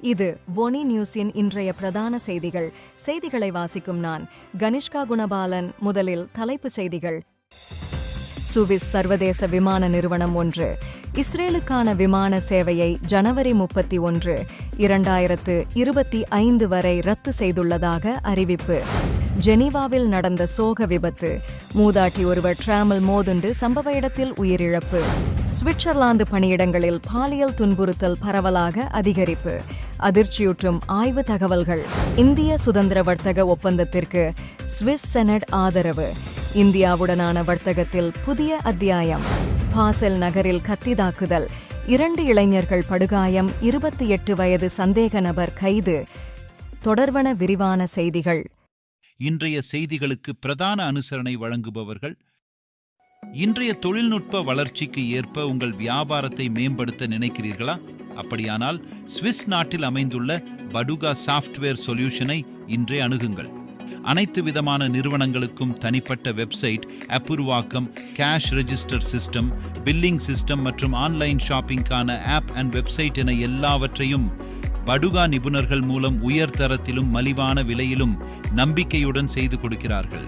இது ஒனி நியூஸின் இன்றைய பிரதான செய்திகள். செய்திகளை வாசிக்கும் நான் கனிஷ்கா குணபாலன். முதலில் தலைப்புச் செய்திகள். சுவிஸ் சர்வதேச விமான நிறுவனம் ஒன்று. இஸ்ரேலுக்கான விமான சேவையை ஜனவரி முப்பத்தி ஒன்று இரண்டாயிரத்து இருபத்தி ஐந்து வரை ரத்து செய்துள்ளதாக அறிவிப்பு. ஜெனீவாவில் நடந்த சோக விபத்து. மூதாட்டி ஒருவர் டிராமல் மோதுண்டு சம்பவ இடத்தில் உயிரிழப்பு. சுவிட்சர்லாந்து பணியிடங்களில் பாலியல் துன்புறுத்தல் பரவலாக அதிகரிப்பு. அதிர்ச்சியூட்டும் ஆய்வு தகவல்கள். இந்திய சுதந்திர வர்த்தக ஒப்பந்தத்திற்கு சுவிஸ் செனட் ஆதரவு. இந்தியாவுடனான வர்த்தகத்தில் புதிய அத்தியாயம். பாசெல் நகரில் கத்தி தாக்குதல். இரண்டு இளைஞர்கள் படுகாயம். இருபத்தி எட்டு வயது சந்தேக நபர் கைது. தொடர்வன விரிவான செய்திகள். இன்றைய செய்திகளுக்கு பிரதான அனுசரணை வழங்குபவர்கள் இன்றைய தொழில்நுட்ப வளர்ச்சிக்கு ஏற்ப உங்கள் வியாபாரத்தை மேம்படுத்த நினைக்கிறீர்களா? அப்படியானால் சுவிஸ் நாட்டில் அமைந்துள்ள படுகா சாஃப்ட்வேர் சொல்யூஷனை இன்றே அணுகுங்கள். அனைத்து விதமான நிறுவனங்களுக்கும் தனிப்பட்ட website அப்புருவாக்கம் cash register system billing system மற்றும் ஆன்லைன் ஷாப்பிங்கான ஆப் அண்ட் வெப்சைட் என எல்லாவற்றையும் படுகா நிபுணர்கள் மூலம் உயர் தரத்திலும் மலிவான விலையிலும் நம்பிக்கையுடன் செய்து கொடுக்கிறார்கள்.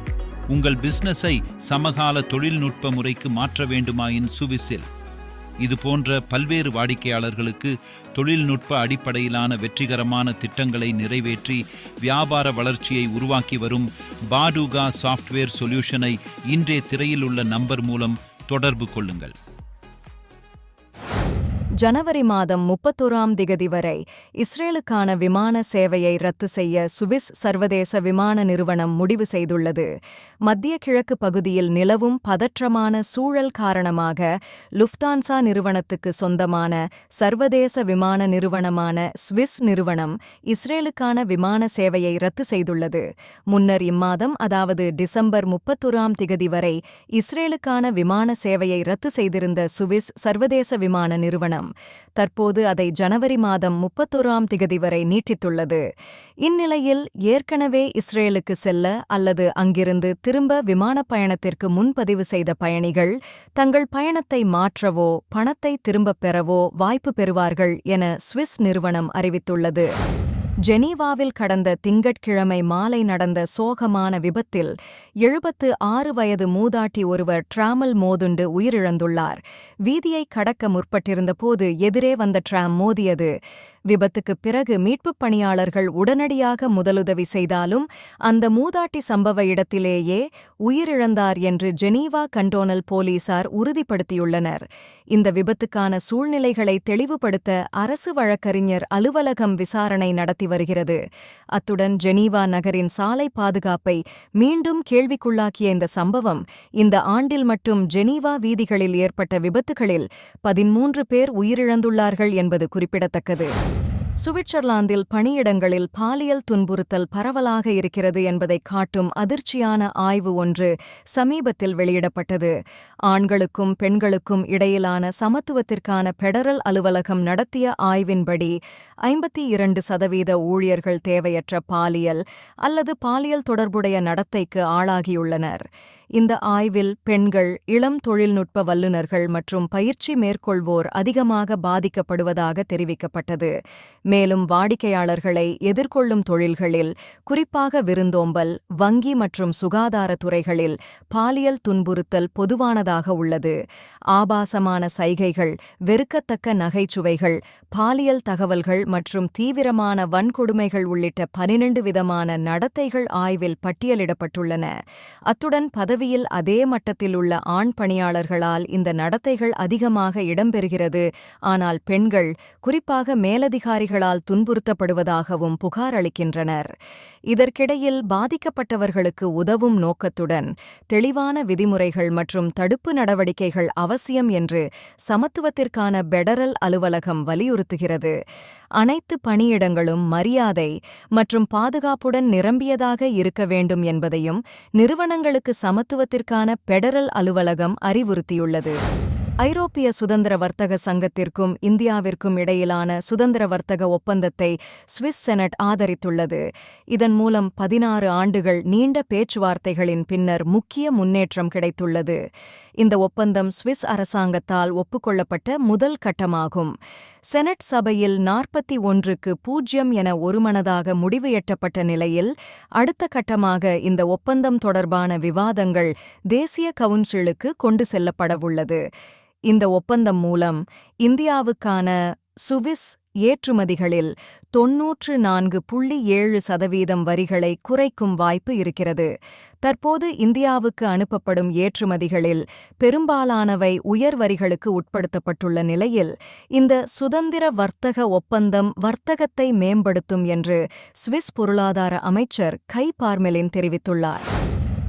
உங்கள் பிசினஸை சமகால தொழில்நுட்ப முறைக்கு மாற்ற வேண்டுமாயின் சுவிசில்? இது போன்ற பல்வேறு வாடிக்கையாளர்களுக்கு தொழில்நுட்ப அடிப்படையிலான வெற்றிகரமான திட்டங்களை நிறைவேற்றி வியாபார வளர்ச்சியை உருவாக்கி வரும் பாடுகா சாஃப்ட்வேர் சொல்யூஷனை இன்றே திரையில் உள்ள நம்பர் மூலம் தொடர்பு கொள்ளுங்கள். ஜனவரி மாதம் முப்பத்தோராம் திகதி வரை இஸ்ரேலுக்கான விமான சேவையை ரத்து செய்ய சுவிஸ் சர்வதேச விமான நிறுவனம் முடிவு செய்துள்ளது. மத்திய கிழக்கு பகுதியில் நிலவும் பதற்றமான சூழல் காரணமாக லுஃப்தான்சா நிறுவனத்துக்கு சொந்தமான சர்வதேச விமான நிறுவனமான சுவிஸ் நிறுவனம் இஸ்ரேலுக்கான விமான சேவையை ரத்து செய்துள்ளது. முன்னர் இம்மாதம் அதாவது டிசம்பர் முப்பத்தொராம் திகதி வரை இஸ்ரேலுக்கான விமான சேவையை ரத்து செய்திருந்த சுவிஸ் சர்வதேச விமான நிறுவனம் தற்போது அதை ஜனவரி மாதம் முப்பத்தோராம் திகதி வரை நீட்டித்துள்ளது. இந்நிலையில் ஏற்கனவே இஸ்ரேலுக்கு செல்ல அல்லது அங்கிருந்து திரும்ப விமானப் பயணத்திற்கு முன்பதிவு செய்த பயணிகள் தங்கள் பயணத்தை மாற்றவோ பணத்தை திரும்பப் பெறவோ வாய்ப்பு பெறுவார்கள் என சுவிஸ் நிறுவனம் அறிவித்துள்ளது. ஜெனீவாவில் கடந்த திங்கட்கிழமை மாலை நடந்த சோகமான விபத்தில் எழுபத்து ஆறு வயது மூதாட்டி ஒருவர் டிராமல் மோதுண்டு உயிரிழந்துள்ளார். வீதியை கடக்க முற்பட்டிருந்தபோது எதிரே வந்த டிராம் மோதியது. விபத்துக்குப் பிறகு மீட்புப் பணியாளர்கள் உடனடியாக முதலுதவி செய்தாலும் அந்த மூதாட்டி சம்பவ இடத்திலேயே உயிரிழந்தார் என்று ஜெனீவா கண்டோனல் போலீசார் உறுதிப்படுத்தியுள்ளனர். இந்த விபத்துக்கான சூழ்நிலைகளை தெளிவுபடுத்த அரசு வழக்கறிஞர் அலுவலகம் விசாரணை நடத்தி வருகிறது. அத்துடன் ஜெனீவா நகரின் சாலை பாதுகாப்பை மீண்டும் கேள்விக்குள்ளாக்கிய இந்த சம்பவம் இந்த ஆண்டில் மட்டும் ஜெனீவா வீதிகளில் ஏற்பட்ட விபத்துகளில் பதிமூன்று பேர் உயிரிழந்துள்ளார்கள் என்பது குறிப்பிடத்தக்கது. சுவிட்சர்லாந்தில் பணியிடங்களில் பாலியல் துன்புறுத்தல் பரவலாக இருக்கிறது என்பதை காட்டும் அதிர்ச்சியான ஆய்வு ஒன்று சமீபத்தில் வெளியிடப்பட்டது. ஆண்களுக்கும் பெண்களுக்கும் இடையிலான சமத்துவத்திற்கான பெடரல் அலுவலகம் நடத்திய ஆய்வின்படி ஐம்பத்தி இரண்டு சதவீத ஊழியர்கள் தேவையற்ற பாலியல் அல்லது பாலியல் தொடர்புடைய நடத்தைக்கு ஆளாகியுள்ளனர். இந்த ஆய்வில் பெண்கள் இளம் தொழில்நுட்ப வல்லுநர்கள் மற்றும் பயிற்சி மேற்கொள்வோர் அதிகமாக பாதிக்கப்படுவதாக தெரிவிக்கப்பட்டது. மேலும் வாடிக்கையாளர்களை எதிர்கொள்ளும் தொழில்களில் குறிப்பாக விருந்தோம்பல் வங்கி மற்றும் சுகாதார துறைகளில் பாலியல் துன்புறுத்தல் பொதுவானதாக உள்ளது. ஆபாசமான சைகைகள் வெறுக்கத்தக்க நகைச்சுவைகள் பாலியல் தகவல்கள் மற்றும் தீவிரமான வன்கொடுமைகள் உள்ளிட்ட பனிரெண்டு விதமான நடத்தைகள் ஆய்வில் பட்டியலிடப்பட்டுள்ளன. அத்துடன் பதவியில் அதே மட்டத்தில் உள்ள ஆண் பணியாளர்களால் இந்த நடத்தைகள் அதிகமாக இடம்பெறுகிறது. ஆனால் பெண்கள் குறிப்பாக மேலதிகாரிகள் மேலதிகாரிகளால் துன்புறுத்தப்படுவதாகவும் புகார் அளிக்கின்றனர். இதற்கிடையில் பாதிக்கப்பட்டவர்களுக்கு உதவும் நோக்கத்துடன் தெளிவான விதிமுறைகள் மற்றும் தடுப்பு நடவடிக்கைகள் அவசியம் என்று சமத்துவத்திற்கான பெடரல் அலுவலகம் வலியுறுத்துகிறது. அனைத்து பணியிடங்களும் மரியாதை மற்றும் பாதுகாப்புடன் நிரம்பியதாக இருக்க வேண்டும் என்பதையும் நிறுவனங்களுக்கு சமத்துவத்திற்கான பெடரல் அலுவலகம் அறிவுறுத்தியுள்ளது. ஐரோப்பிய சுதந்திர வர்த்தக சங்கத்திற்கும் இந்தியாவிற்கும் இடையிலான சுதந்திர வர்த்தக ஒப்பந்தத்தை சுவிஸ் செனட் ஆதரித்துள்ளது. இதன் மூலம் பதினாறு ஆண்டுகள் நீண்ட பேச்சுவார்த்தைகளின் பின்னர் முக்கிய முன்னேற்றம் கிடைத்துள்ளது. இந்த ஒப்பந்தம் சுவிஸ் அரசாங்கத்தால் ஒப்புக்கொள்ளப்பட்ட முதல் கட்டமாகும். செனட் சபையில் நாற்பத்தி ஒன்றுக்கு பூஜ்யம் என ஒருமனதாக முடிவு எட்டப்பட்ட நிலையில் அடுத்த கட்டமாக இந்த ஒப்பந்தம் தொடர்பான விவாதங்கள் தேசிய கவுன்சிலுக்கு கொண்டு செல்லப்படவுள்ளது. இந்த ஒப்பந்தம் மூலம் இந்தியாவுக்கான சுவிஸ் ஏற்றுமதிகளில் தொன்னூற்று நான்கு புள்ளி ஏழு சதவீதம் வரிகளை குறைக்கும் வாய்ப்பு இருக்கிறது. தற்போது இந்தியாவுக்கு அனுப்பப்படும் ஏற்றுமதிகளில் பெரும்பாலானவை உயர் வரிகளுக்கு உட்படுத்தப்பட்டுள்ள நிலையில் இந்த சுதந்திர வர்த்தக ஒப்பந்தம் வர்த்தகத்தை மேம்படுத்தும் என்று சுவிஸ் பொருளாதார அமைச்சர் கை பார்மெலின் தெரிவித்துள்ளார்.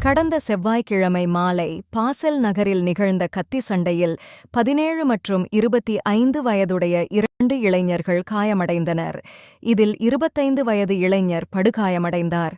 கடந்த செவ்வாய்க்கிழமை மாலை பாசெல் நகரில் நிகழ்ந்த கத்தி சண்டையில் பதினேழு மற்றும் இருபத்தி ஐந்து வயதுடைய இரண்டு இளைஞர்கள் காயமடைந்தனர். இதில் இருபத்தைந்து வயது இளைஞர் படுகாயமடைந்தார்.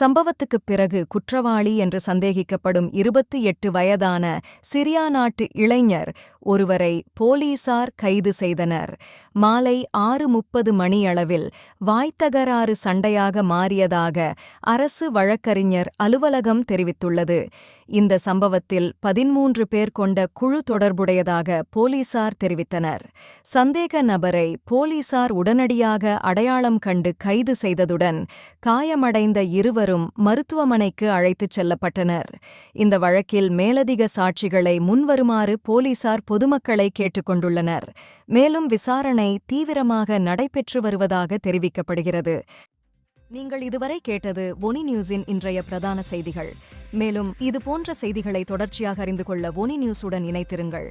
சம்பவத்துக்குப் பிறகு குற்றவாளி என்று சந்தேகிக்கப்படும் இருபத்தி எட்டு வயதான சிரியா நாட்டு இளைஞர் ஒருவரை போலீசார் கைது செய்தனர். மாலை ஆறு முப்பது மணியளவில் வாய்த்தகராறு சண்டையாக மாறியதாக அரசு வழக்கறிஞர் அலுவலகம் தெரிவித்துள்ளது. இந்த சம்பவத்தில் பதிமூன்று பேர் கொண்ட குழு தொடர்புடையதாக போலீசார் தெரிவித்தனர். சந்தேக நபர் போலீசார் உடனடியாக அடையாளம் கண்டு கைது செய்ததுடன் காயமடைந்த இருவரும் மருத்துவமனைக்கு அழைத்துச் செல்லப்பட்டனர். இந்த வழக்கில் மேலதிக சாட்சிகளை முன்வருமாறு போலீசார் பொதுமக்களை கேட்டுக்கொண்டுள்ளனர் மேலும் விசாரணை தீவிரமாக நடைபெற்று வருவதாக தெரிவிக்கப்படுகிறது. நீங்கள் இதுவரை கேட்டது ஒனி நியூஸின் இன்றைய பிரதான செய்திகள். மேலும் இது போன்ற செய்திகளை தொடர்ச்சியாக அறிந்து கொள்ள ஒனி நியூஸுடன் இணைத்திருங்கள்